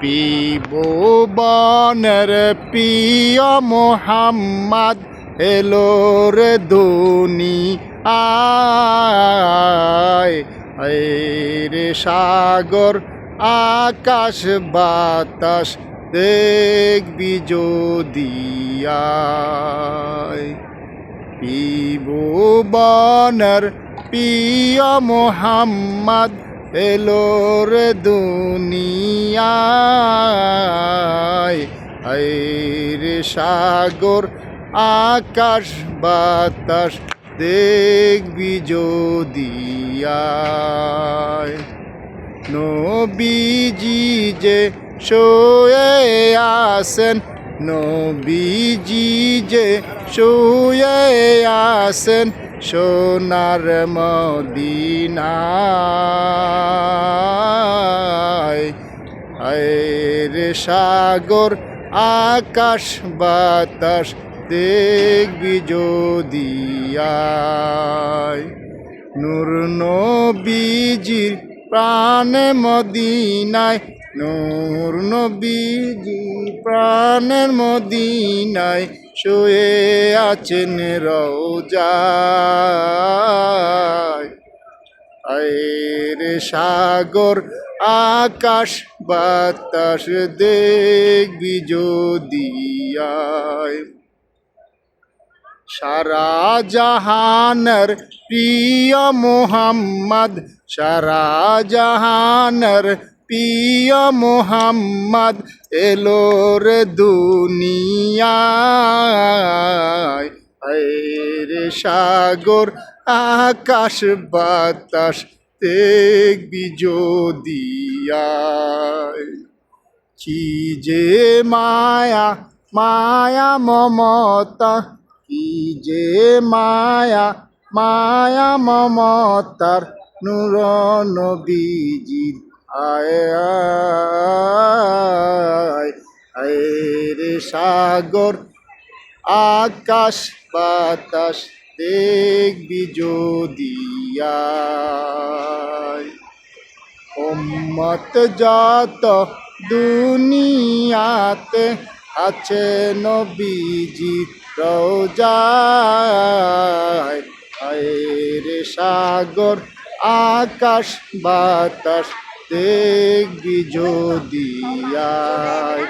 পিবনের প্রিয় মোহাম্মদ, এলো রে দুনি আয় সাগর, আকাশ, বাতাস, দেখবি যদি আয়। পিবনের প্রিয় মোহাম্মদ এলো রে দুনিয়ায়। রে সাগর, আকাশ, বাতাস, দেখবি যদি আয়। নবীজি যে শোয়ে আসেন নবীজি যে শুয়ে আসেন সোনার মদিনায়। রে সাগর আকাশ বাতাস দেখবি যদি নূর নবীজির প্রাণে মদিনায়, নূর নবীজি প্রাণের মদিনায় শুয়ে আছেন রওজায়। আয়ের সাগর, আকাশ, বাতাস দেখবি যদি আয়। সারা জাহানের প্রিয় মোহাম্মদ সারা জাহানের প্রিয় মোহাম্মদ এলো রে দুনিয়ায়। রে সাগর, আকাশ, বাতাস যদি আয়। কি যে মায়া মায়া, মমতা কি যে মায়া মায়া মমতার নূর নবীজির আয় সাগর, আকাশ বাতাস দেখবি যদি আয়। উম্মত যত দুনিয়াতে আছে নবীজি রোজায় রে সাগর, আকাশ বাতাস দেখবি যদি আয়।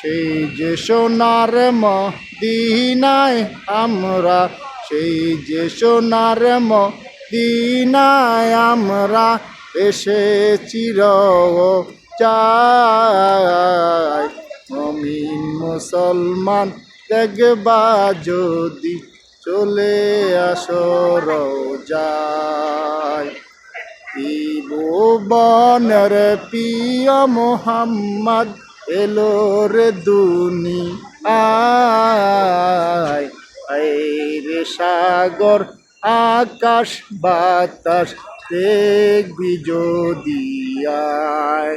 সেই যে সোনার মদিনায় আমরা, সেই যে সোনার মদিনায় আমরা এসেছি চাই মমিন মুসলমান দেখবা যদি চলে আসো রোজায়। বনের প্রিয় মোহাম্মদ এলো রে দুনি আয় রে সাগর, আকাশ বাতাস দেখবি যদি আয়।